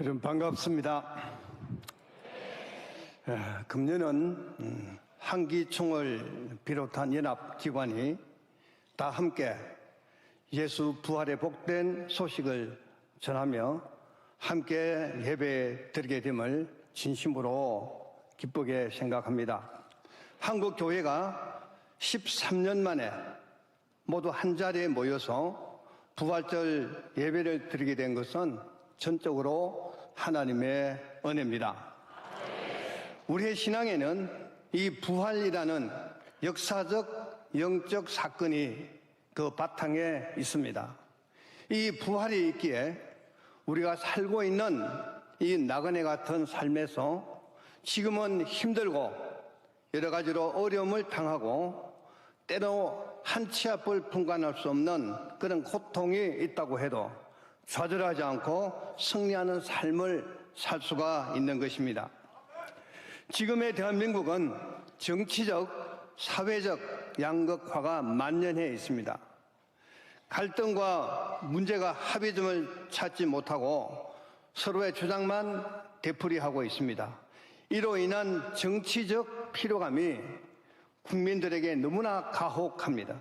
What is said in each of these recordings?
여러분 반갑습니다. 에, 금년은 음, 한기총을 비롯한 연합기관이 다 함께 예수 부활의 복된 소식을 전하며 함께 예배 드리게 됨을 진심으로 기쁘게 생각합니다. 한국 교회가 13년 만에 모두 한 자리에 모여서 부활절 예배를 드리게 된 것은 전적으로 하나님의 은혜입니다. 우리의 신앙에는 이 부활이라는 역사적 영적 사건이 그 바탕에 있습니다. 이 부활이 있기에 우리가 살고 있는 이 나그네 같은 삶에서 지금은 힘들고 여러 가지로 어려움을 당하고 때로 한 치 앞을 분간할 수 없는 그런 고통이 있다고 해도 좌절하지 않고 승리하는 삶을 살 수가 있는 것입니다. 지금의 대한민국은 정치적, 사회적 양극화가 만연해 있습니다. 갈등과 문제가 합의점을 찾지 못하고 서로의 주장만 되풀이하고 있습니다. 이로 인한 정치적 피로감이 국민들에게 너무나 가혹합니다.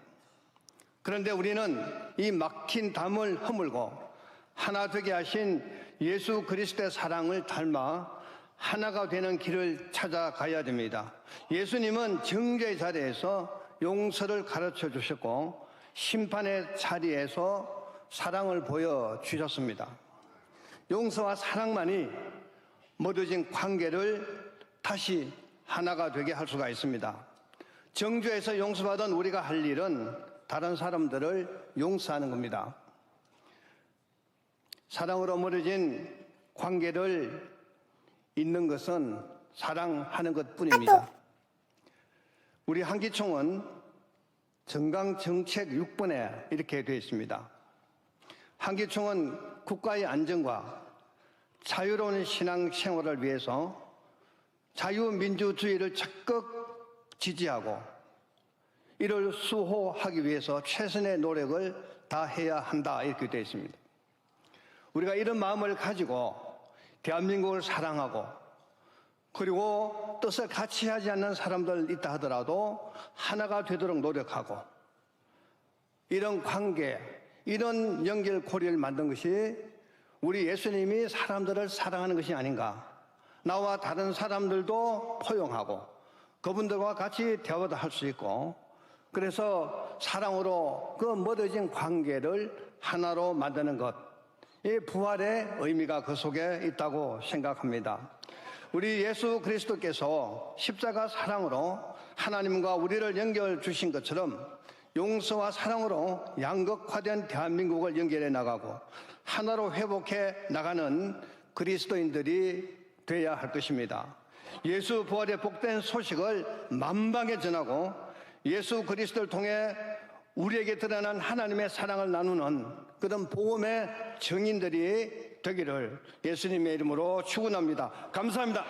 그런데 우리는 이 막힌 담을 허물고 하나 되게 하신 예수 그리스도의 사랑을 닮아 하나가 되는 길을 찾아가야 됩니다. 예수님은 정죄의 자리에서 용서를 가르쳐 주셨고 심판의 자리에서 사랑을 보여 주셨습니다. 용서와 사랑만이 멀어진 관계를 다시 하나가 되게 할 수가 있습니다. 정죄에서 용서받은 우리가 할 일은 다른 사람들을 용서하는 겁니다. 사랑으로 멀어진 관계를 잇는 것은 사랑하는 것 뿐입니다. 우리 한기총은 정강정책 6번에 이렇게 되어 있습니다. 한기총은 국가의 안정과 자유로운 신앙 생활을 위해서 자유민주주의를 적극 지지하고 이를 수호하기 위해서 최선의 노력을 다해야 한다 이렇게 되어 있습니다. 우리가 이런 마음을 가지고 대한민국을 사랑하고 그리고 뜻을 같이 하지 않는 사람들 있다 하더라도 하나가 되도록 노력하고 이런 관계, 이런 연결고리를 만든 것이 우리 예수님이 사람들을 사랑하는 것이 아닌가. 나와 다른 사람들도 포용하고 그분들과 같이 대화도 할 수 있고 그래서 사랑으로 그 멀어진 관계를 하나로 만드는 것. 이 부활의 의미가 그 속에 있다고 생각합니다. 우리 예수 그리스도께서 십자가 사랑으로 하나님과 우리를 연결 주신 것처럼 용서와 사랑으로 양극화된 대한민국을 연결해 나가고 하나로 회복해 나가는 그리스도인들이 돼야 할 것입니다. 예수 부활의 복된 소식을 만방에 전하고 예수 그리스도를 통해 우리에게 드러난 하나님의 사랑을 나누는 그런 복음의 정인들이 되기를 예수님의 이름으로 축원합니다. 감사합니다.